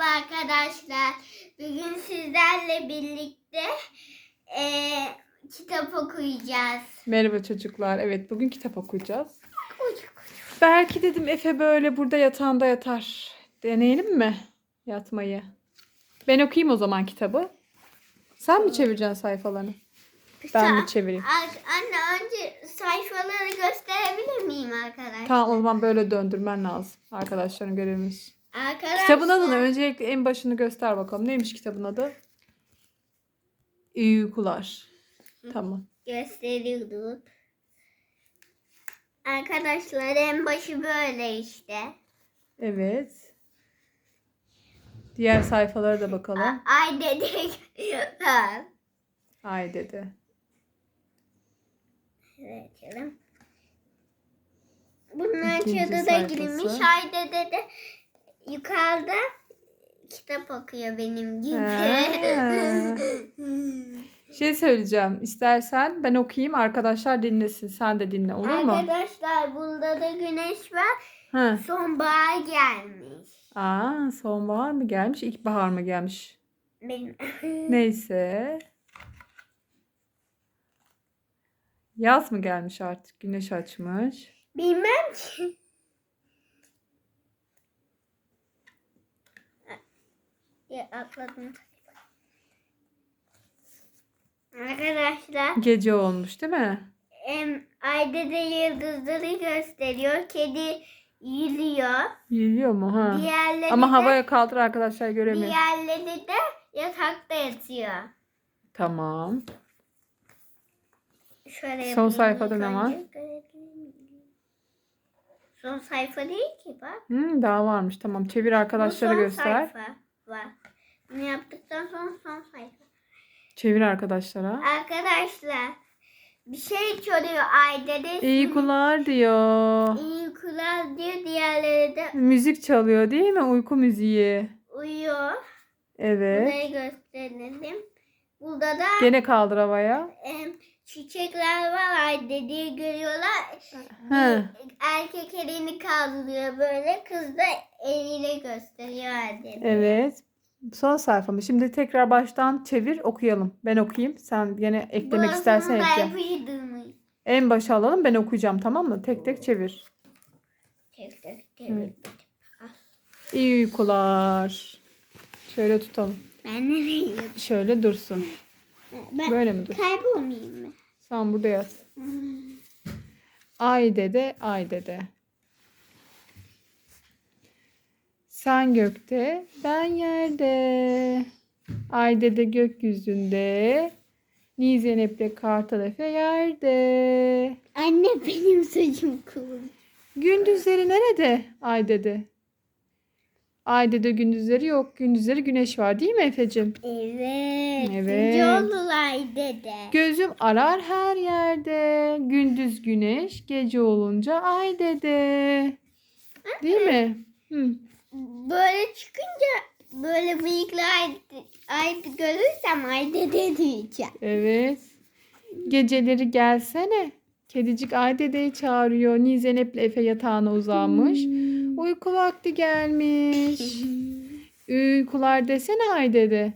Merhaba arkadaşlar. Bugün sizlerle birlikte eee, kitap okuyacağız. Merhaba çocuklar. Evet bugün kitap okuyacağız. Belki dedim Efe böyle burada yatağında yatar. Deneyelim mi yatmayı? Ben okuyayım o zaman kitabı. Sen mi çevireceksin sayfalarını? Ben mi çevireyim? Anne önce sayfaları gösterebilir miyim arkadaşlar? Tamam o zaman böyle döndürmen lazım. Arkadaşların görevimiz. Arkadaşlar. Kitabın adını öncelikle en başını göster bakalım. Neymiş kitabın adı? Uykular. Tamam. gösteriyorduk. Arkadaşlar en başı böyle işte. Evet. Diğer sayfalara da bakalım. Ay dedik. Ay dedi. Evet canım. Bunun çadı da sayfası. girmiş. Ay dede de yukarıda kitap okuyor benim gibi. Şey söyleyeceğim. İstersen ben okuyayım arkadaşlar dinlesin. Sen de dinle olur mu? Arkadaşlar burada da güneş var. Ha. Sonbahar gelmiş. Aa, sonbahar mı gelmiş? İlkbahar mı gelmiş? Benim. Neyse. Yaz mı gelmiş artık? Güneş açmış. Bilmem ki. Atladım. Arkadaşlar Gece olmuş değil mi? em, ayda da yıldızları gösteriyor. Kedi yürüyor. Yürüyor mu? Ha. Diğerleri Ama de, havaya kaldır arkadaşlar göremiyor. diğerleri de yatakta yatıyor. Tamam. Şöyle Son sayfada ne var? Son sayfa değil ki bak. Hmm, daha varmış. Tamam. Çevir arkadaşlara göster. sayfa var. Bunu yaptıktan sonra son sayfa. Çevir arkadaşlara. Arkadaşlar bir şey soruyor Ayda de. İyi uykular diyor. İyi uykular diyor. Diğerleri de Müzik çalıyor değil mi? Uyku müziği. uyuyor. Evet. Burayı gösterelim. Burada da Gene kaldır havaya. em, çiçekler var Ayda diye görüyorlar. He. Erkek elini kaldırıyor böyle. Kız da eliyle gösteriyor Ayda. Evet. Son sayfamı. Şimdi tekrar baştan çevir okuyalım. Ben okuyayım. Sen gene eklemek istersen ekle. En başa alalım ben okuyacağım tamam mı? Tek tek çevir. Tek tek Evet. İyi uykular. Şöyle tutalım. Ben nereye? Şöyle dursun. Ben Böyle mi dur? kaybolmayayım mı? Sen burada yat. Ay dede, ay dede. Sen gökte, ben yerde. Ay dede gökyüzünde. Nizenep'le Kartal Efe yerde. Anne benim saçım kıvırcık. Gündüzleri nerede? Ay dede. Ay dede gündüzleri yok. Gündüzleri güneş var değil mi Efe'cim? Evet. Evet. Yolulay dede. Gözüm arar her yerde. Gündüz güneş, gece olunca ay dede. Değil mi? Hı. Böyle çıkınca böyle bıyıklı ay, ay görürsem ay dede diyeceğim. Evet. Geceleri gelsene. Kedicik ay dedeyi çağırıyor. Nizenep'le Efe yatağına uzanmış. Uyku vakti gelmiş. Uykular desene ay dede.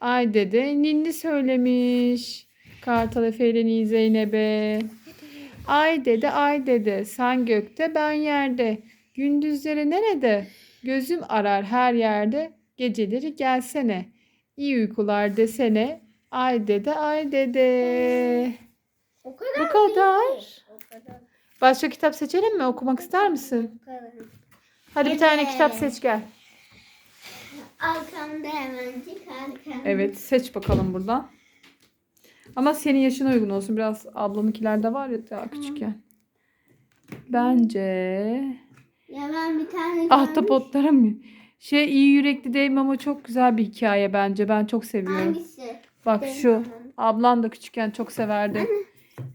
Ay dede ninni söylemiş. Kartal Efe ile Ni Zeynep'e. Ay dede ay dede sen gökte ben yerde. Gündüzleri nerede? Gözüm arar her yerde. Geceleri gelsene. İyi uykular desene. Ay dede ay dede. O kadar. Bu kadar. O kadar. Başka kitap seçelim mi? Okumak ister misin? Kadar. Hadi bir tane kitap seç gel. Arkamda hemencik arkamda. Evet seç bakalım buradan. Ama senin yaşına uygun olsun. Biraz ablanınkiler de var ya daha küçükken. Bence Ya ben bir tane ahtapotlara mı? Şey iyi yürekli değil ama çok güzel bir hikaye bence. Ben çok seviyorum. Hangisi? Bak şu ablan da küçükken çok severdi.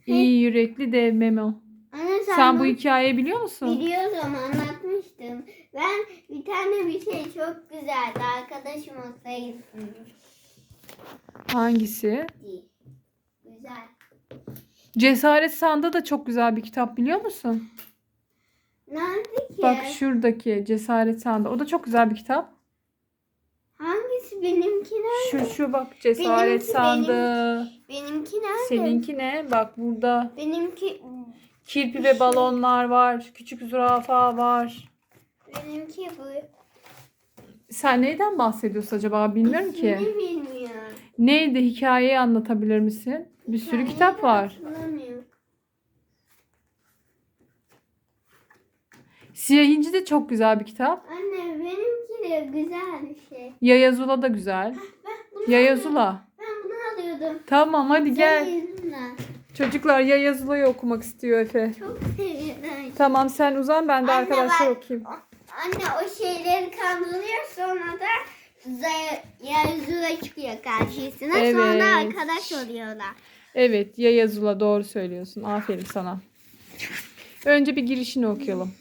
İyi yürekli dev Memo. Anne sen, Sen bu hikayeyi biliyor musun? Biliyorum anlatmıştım. Ben bir tane bir şey çok güzeldi. Arkadaşım olsaydı. Hangisi? Güzel. Cesaret Sanda da çok güzel bir kitap biliyor musun? Nerede ki? Bak şuradaki Cesaret Sanda. O da çok güzel bir kitap. Hangisi benimki nerede? Şu şu bak cesaret Benimki, sandığı. Benimki nerede? Seninki ne? Bak burada Benimki kirpi ve balonlar var. Küçük zürafa var. benimki bu. Sen neyden bahsediyorsun acaba bilmiyorum ki. Ne bilmiyorum. Neydi hikayeyi anlatabilir misin? Bir sürü Hikayeyi kitap var. hatırlamıyorum. Siyah İnci de çok güzel bir kitap. Anne benimki de güzel bir şey. Yaya Zula da güzel. Yaya Zula. ben bunu alıyordum. Tamam hadi gel. Senin Çocuklar Yaya Zula'yı okumak istiyor Efe. Çok seviyorum. Tamam sen uzan ben de Anne, arkadaşlar okuyayım. Anne o şeyleri kandırıyor sonra da yazıla çıkıyor karşısına. Sonra Evet. arkadaş oluyorlar. Evet Yaya Zula doğru söylüyorsun. Aferin sana. Önce bir girişini okuyalım.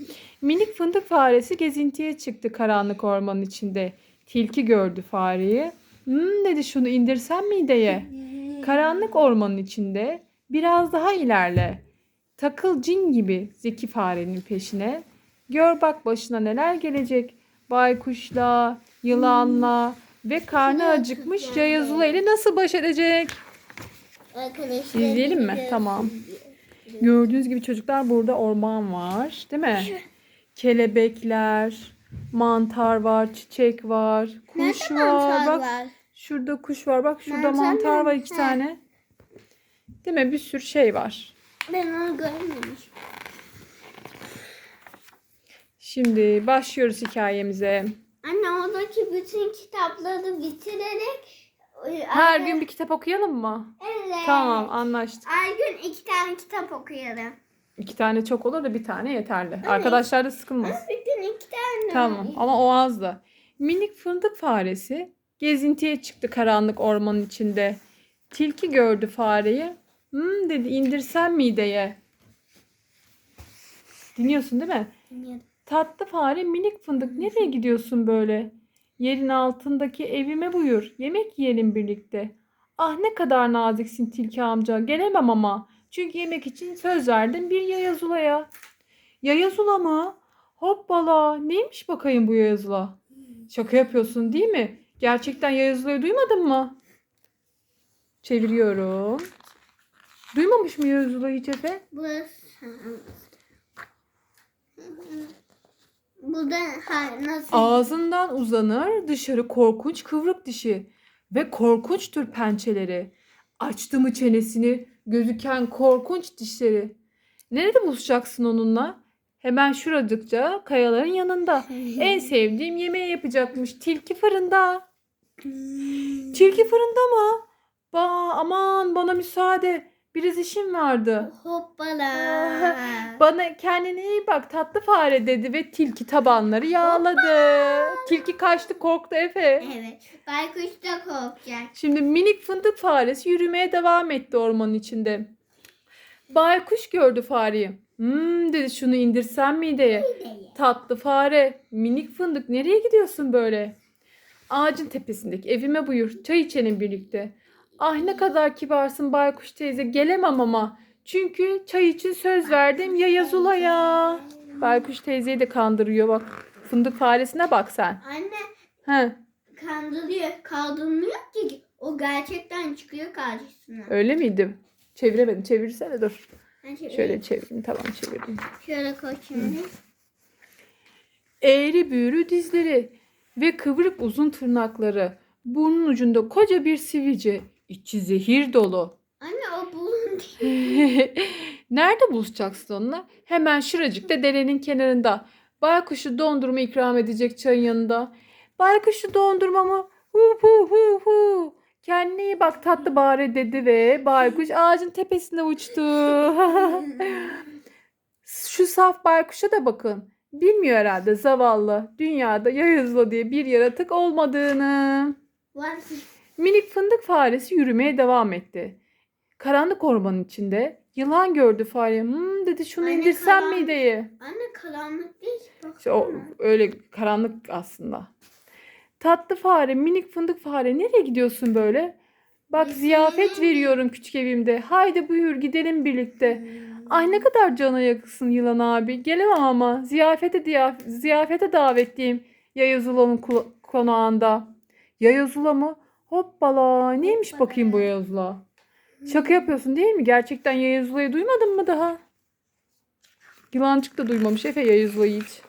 Minik fındık faresi gezintiye çıktı karanlık ormanın içinde. Tilki gördü fareyi. Hmm dedi şunu indirsem mideye. Karanlık ormanın içinde biraz daha ilerle. Takıl cin gibi zeki farenin peşine. Gör bak başına neler gelecek. Baykuşla, yılanla ve karnı acıkmış Yayazula ile nasıl baş edecek? Arkadaşlar. İzleyelim mi? Tamam. Gördüğünüz gibi çocuklar burada orman var. Değil mi? Kelebekler, mantar var, çiçek var, kuş Nerede var. mantar Bak var? şurada kuş var. Bak şurada Mantar mantar var iki nerede? tane. Değil mi? Bir sürü şey var. Ben onu görmemişim. Şimdi başlıyoruz hikayemize. Anne oradaki bütün kitapları bitirerek e, Her gün bir kitap okuyalım mı? Evet. Tamam anlaştık. Her gün iki tane kitap okuyalım. İki tane çok olur da bir tane yeterli. Arkadaşlar da sıkılmaz. Bir gün iki tane. Tamam ama o az da. Minik fındık faresi gezintiye çıktı karanlık ormanın içinde. Tilki gördü fareyi. Hmm dedi indirsem mideye. Dinliyorsun değil mi? Dinliyorum. Tatlı fare minik fındık nereye gidiyorsun böyle? Yerin altındaki evime buyur. Yemek yiyelim birlikte. Ah ne kadar naziksin tilki amca. Gelemem ama. Çünkü yemek için söz verdim bir yayazulaya. Yayazula mı? Hoppala. Neymiş bakayım bu yayazula? Şaka yapıyorsun değil mi? Gerçekten yayazulayı duymadın mı? Çeviriyorum. Duymamış mı yayazulayı hiç Efe? Burası. Burada ha, nasıl? Ağzından uzanır dışarı korkunç kıvrık dişi ve korkunçtur pençeleri. Açtı mı çenesini gözüken korkunç dişleri. Nerede buluşacaksın onunla? Hemen şuracıkça kayaların yanında. En sevdiğim yemeği yapacakmış tilki fırında. Tilki fırında mı? Ba aman bana müsaade. Biraz işim vardı. Hoppala. Bana kendine iyi bak tatlı fare dedi ve tilki tabanları yağladı. Tilki kaçtı korktu Efe. evet. Baykuş da korkacak. Şimdi minik fındık faresi yürümeye devam etti ormanın içinde. Baykuş gördü fareyi. Hmm dedi şunu indirsem mideye. Tatlı fare, minik fındık nereye gidiyorsun böyle? Ağacın tepesindeki evime buyur. Çay içelim birlikte. Ah ne kadar kibarsın baykuş teyze. Gelemem ama. Çünkü çay için söz verdim ya Yazula'ya. Baykuş teyzeyi de kandırıyor bak. Fındık faresine bak sen. Anne He, kandırıyor. Kaldırmıyor ki. O gerçekten çıkıyor karşısına. öyle miydi? Çeviremedim. Çevirsene dur. Şöyle, Şöyle çevireyim. Tamam çevireyim. şöyle koy şimdi. Eğri büğrü dizleri ve kıvrık uzun tırnakları. Burnun ucunda koca bir sivilce. İçi zehir dolu. Anne o bulun değil. Nerede buluşacaksın onunla? Hemen şuracıkta derenin kenarında. Baykuşu dondurma ikram edecek çayın yanında. Baykuşu dondurma mı? Hu hu hu hu. Kendine iyi bak tatlı bari dedi ve baykuş ağacın tepesine uçtu. Şu saf baykuşa da bakın. Bilmiyor herhalde zavallı dünyada yayızla diye bir yaratık olmadığını. Var. Minik fındık faresi yürümeye devam etti. Karanlık ormanın içinde yılan gördü fare. Hmm dedi şunu Anne, indirsem karan- mideye. Anne karanlık değil. İşte o öyle karanlık aslında. Tatlı fare, minik fındık fare nereye gidiyorsun böyle? Bak ziyafet veriyorum küçük evimde. Haydi buyur gidelim birlikte. Hmm. Ay ne kadar cana yakınsın yılan abi. Gelemem ama ziyafete ziyafete davetliyim Yayız Ulan'ın kula- konağında. Yayazula mı? Hoppala. Neymiş bakayım bu Yayazula? Şaka yapıyorsun değil mi? Gerçekten Yayazula'yı duymadın mı daha? Yılancık da duymamış Efe Yayazula'yı hiç.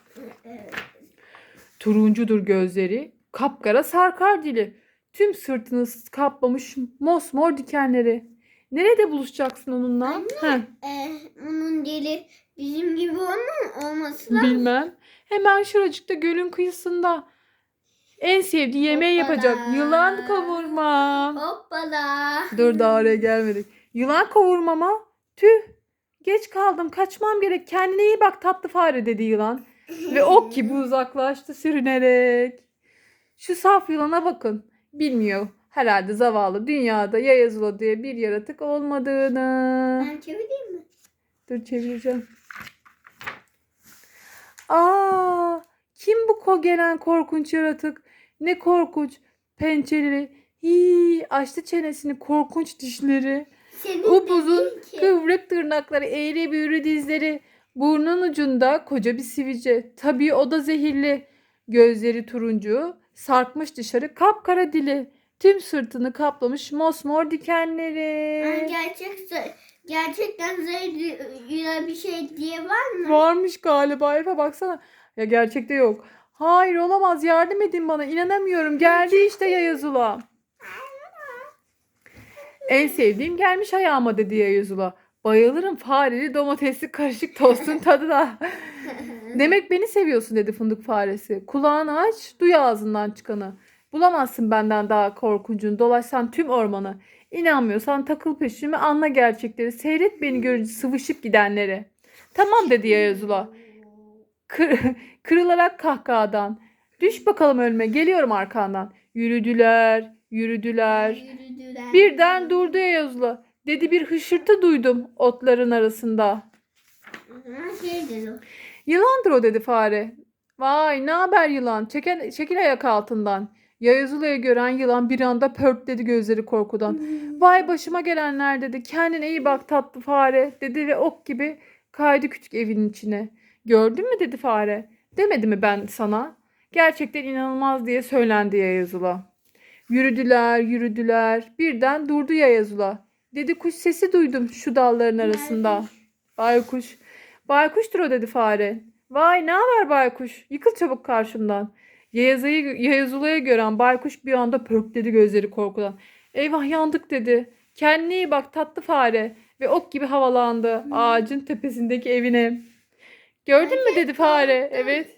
Turuncudur gözleri, kapkara sarkar dili. Tüm sırtını kaplamış mosmor dikenleri. Nerede buluşacaksın onunla? Anne. Heh, Ee, onun dili bizim gibi olması lazım. bilmem. Hemen şuracıkta gölün kıyısında. En sevdiği yemeği Hoppala. yapacak. Yılan kavurma. Hoppala. Dur daha oraya gelmedik. Yılan kavurma mı? Tüh. Geç kaldım. Kaçmam gerek. Kendine iyi bak tatlı fare dedi yılan. Ve ok gibi uzaklaştı sürünerek. Şu saf yılana bakın. Bilmiyor. Herhalde zavallı dünyada Yayazula diye bir yaratık olmadığını. Ben çevireyim mi? Dur çevireceğim. Aa, kim bu ko gelen korkunç yaratık? Ne korkunç. Pençeleri. Hii, açtı çenesini korkunç dişleri. Senin Upuzun kıvrık tırnakları, eğri büğrü dizleri. Burnun ucunda koca bir sivilce. Tabii o da zehirli. Gözleri turuncu, sarkmış dışarı kapkara dili. Tüm sırtını kaplamış mosmor dikenleri. gerçek gerçekten zehirli bir şey diye var mı? Varmış galiba Efe baksana. Ya gerçekte yok. Hayır olamaz yardım edin bana inanamıyorum. Geldi işte Yayazula. En sevdiğim gelmiş ayağıma dedi Yayazula. Bayılırım fareli domatesli karışık tostun tadına. Demek beni seviyorsun dedi fındık faresi. Kulağını aç duy ağzından çıkanı. Bulamazsın benden daha korkuncunu dolaşsan tüm ormanı. İnanmıyorsan takıl peşime anla gerçekleri. Seyret beni görünce sıvışıp gidenleri. Tamam dedi Yayazula. Kır, kırılarak kahkahadan. Düş bakalım ölme geliyorum arkandan. Yürüdüler, yürüdüler. Yürüdüler. Birden durdu Yayazula. Dedi bir hışırtı duydum otların arasında. Yılandır o dedi fare. Vay ne haber yılan? Çeken, çekil ayak altından. Yayazula'yı gören yılan bir anda pörtledi gözleri korkudan. Vay başıma gelenler dedi. Kendine iyi bak tatlı fare dedi ve ok gibi kaydı küçük evin içine. Gördün mü dedi fare. Demedi mi ben sana? Gerçekten inanılmaz diye söylendi Yayazula. Yürüdüler yürüdüler. Birden durdu Yayazula. Dedi kuş sesi duydum şu dalların arasında. Baykuş. Baykuştur o dedi fare. Vay ne haber baykuş? Yıkıl çabuk karşımdan. Yayazayı, Yayazula'yı gören baykuş bir anda pörtledi gözleri korkudan. Eyvah yandık dedi. Kendine iyi bak tatlı fare. Ve ok gibi havalandı ağacın tepesindeki evine. Gördün mü dedi fare. Evet.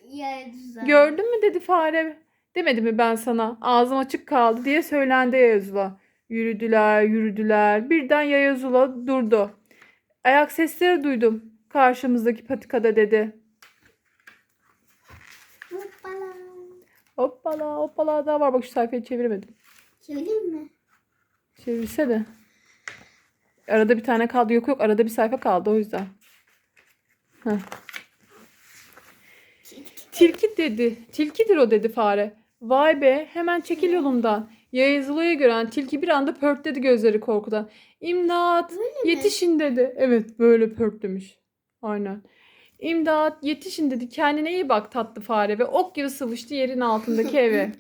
Gördün mü dedi fare. Demedi mi ben sana ağzım açık kaldı diye söylendi Yayazula. Yürüdüler yürüdüler. Birden Yayazula durdu. Ayak sesleri duydum. Karşımızdaki patikada dedi. Hoppala. Hoppala hoppala daha var. Bak şu sayfayı çeviremedim. Çevireyim mi? Çevirse de. Arada bir tane kaldı. Yok yok arada bir sayfa kaldı o yüzden. Heh. Tilki dedi. Tilkidir o dedi fare. Vay be hemen çekil yolumdan. Yayızlı'yı gören tilki bir anda pörtledi gözleri korkudan. İmdat Böyle mi? yetişin dedi. Evet böyle pörtlemiş. Aynen. İmdat yetişin dedi. Kendine iyi bak tatlı fare ve ok gibi sıvıştı yerin altındaki eve.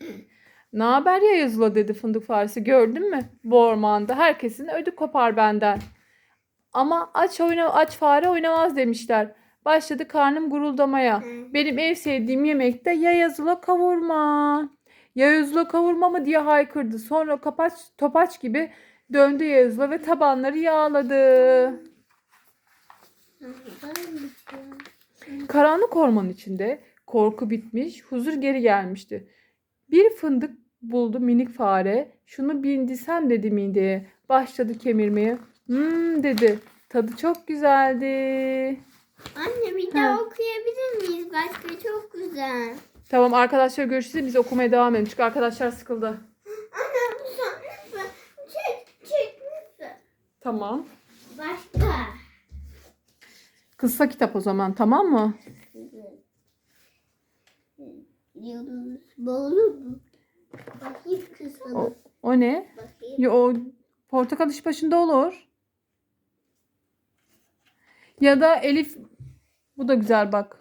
Ne haber ya yazıla dedi fındık faresi gördün mü? Bu ormanda herkesin ödü kopar benden. Ama aç oyna aç fare oynamaz demişler. Başladı karnım guruldamaya. Benim en sevdiğim yemek de ya yazıla kavurma. Ya yazıla kavurma mı diye haykırdı. Sonra kapaç topaç gibi döndü yazıla ve tabanları yağladı. Karanlık ormanın içinde korku bitmiş, huzur geri gelmişti. Bir fındık buldu minik fare. Şunu bindirsem dedi mideye. Başladı kemirmeye. Hmm dedi. Tadı çok güzeldi. Anne bir daha okuyabilir miyiz? Başka çok güzel. Tamam arkadaşlar görüşürüz. Biz okumaya devam edelim. Çünkü arkadaşlar sıkıldı. Anne bu son lütfen. Çek çek lütfen. Tamam. Başka. Kısa kitap o zaman tamam mı? Yıldız boğulur mu? Bakayım kısalı. O, o ne? Bakayım. Yo, o portakal iş başında olur. Ya da Elif bu da güzel bak.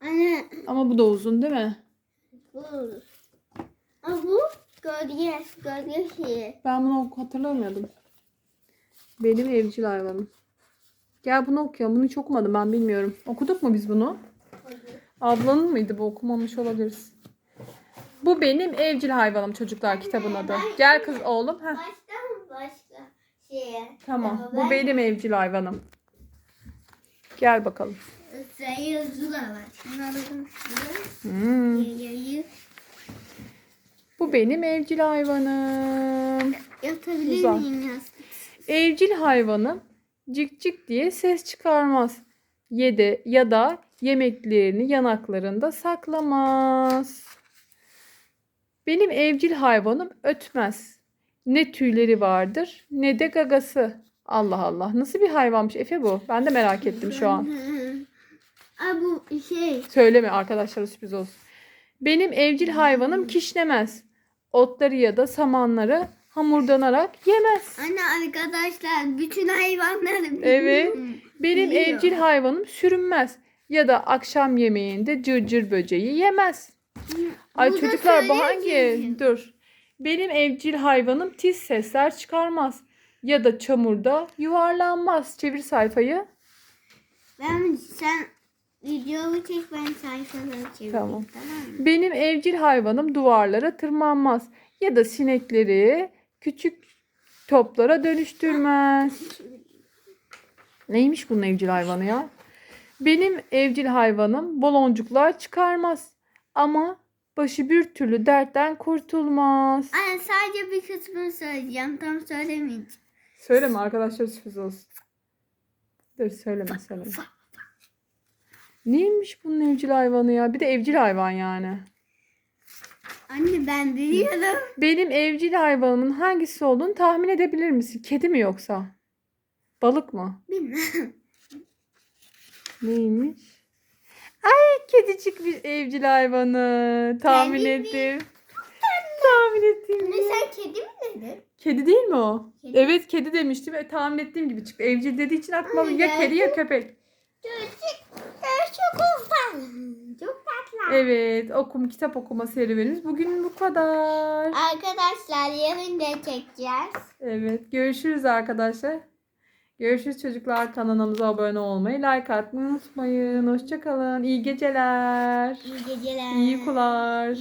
Anne Ama bu da uzun değil mi? bu. Ama Gölge, gölge şeyi. Ben bunu hatırlamıyordum. Benim evcil hayvanım. Gel bunu okuyalım. Bunu hiç okumadım ben bilmiyorum. Okuduk mu biz bunu? Ablanın mıydı bu? Okumamış olabiliriz. Bu benim evcil hayvanım çocuklar kitabın adı. Gel kız oğlum. Heh, Başka mı başka şeye? tamam. Bu benim evcil hayvanım. Gel bakalım. Var. Hmm. Bu benim evcil hayvanım. yatabilir Güzel. miyim yaz? Evcil hayvanım cik cik diye ses çıkarmaz. Yede ya da yemeklerini yanaklarında saklamaz. Benim evcil hayvanım ötmez. Ne tüyleri vardır ne de gagası. Allah Allah. Nasıl bir hayvanmış Efe bu? Ben de merak ettim şu an. Aa bu şey. Söyleme arkadaşlara sürpriz olsun. Benim evcil hayvanım kişnemez. Otları ya da samanları hamurdanarak yemez. Anne arkadaşlar bütün hayvanları Evet. Benim Biliyor. evcil hayvanım sürünmez. Ya da akşam yemeğinde cırcır böceği yemez. Ay Burada çocuklar bu hangi? Dur. Benim evcil hayvanım tiz sesler çıkarmaz. Ya da çamurda yuvarlanmaz. Çevir sayfayı. Ben sen videomu çek ben sayfaları çevireyim. Tamam. Tamam. mı? Benim evcil hayvanım duvarlara tırmanmaz. Ya da sinekleri küçük toplara dönüştürmez. Neymiş bunun evcil hayvanı ya? Benim evcil hayvanım baloncuklar çıkarmaz. Ama başı bir türlü dertten kurtulmaz. Anne sadece bir kısmını söyleyeceğim. Tam söylemeyeceğim. Söyleme arkadaşlar sürpriz olsun. Dur söyleme söyleme. Neymiş bunun evcil hayvanı ya? Bir de evcil hayvan yani. Anne ben biliyorum. Benim evcil hayvanımın hangisi olduğunu tahmin edebilir misin? Kedi mi yoksa? Balık mı? Bilmem. Neymiş? Ay kedicik bir evcil hayvanı. Tahmin Ben de ettim. Tahmin ettim. Anne sen kedi mi dedin? Kedi değil mi o? Kedi. Evet kedi demiştim ve tahmin ettiğim gibi çıktı. Evcil dediği için aklıma Ay, ya kedi ya köpek. Çocuk çok ufak. Çok tatlı. Evet okum kitap okuma serüvenimiz bugün bu kadar. Arkadaşlar yarın da çekeceğiz. Evet görüşürüz arkadaşlar. Görüşürüz çocuklar. Kanalımıza abone olmayı, like atmayı unutmayın. Hoşçakalın. İyi geceler. İyi geceler. İyi uykular.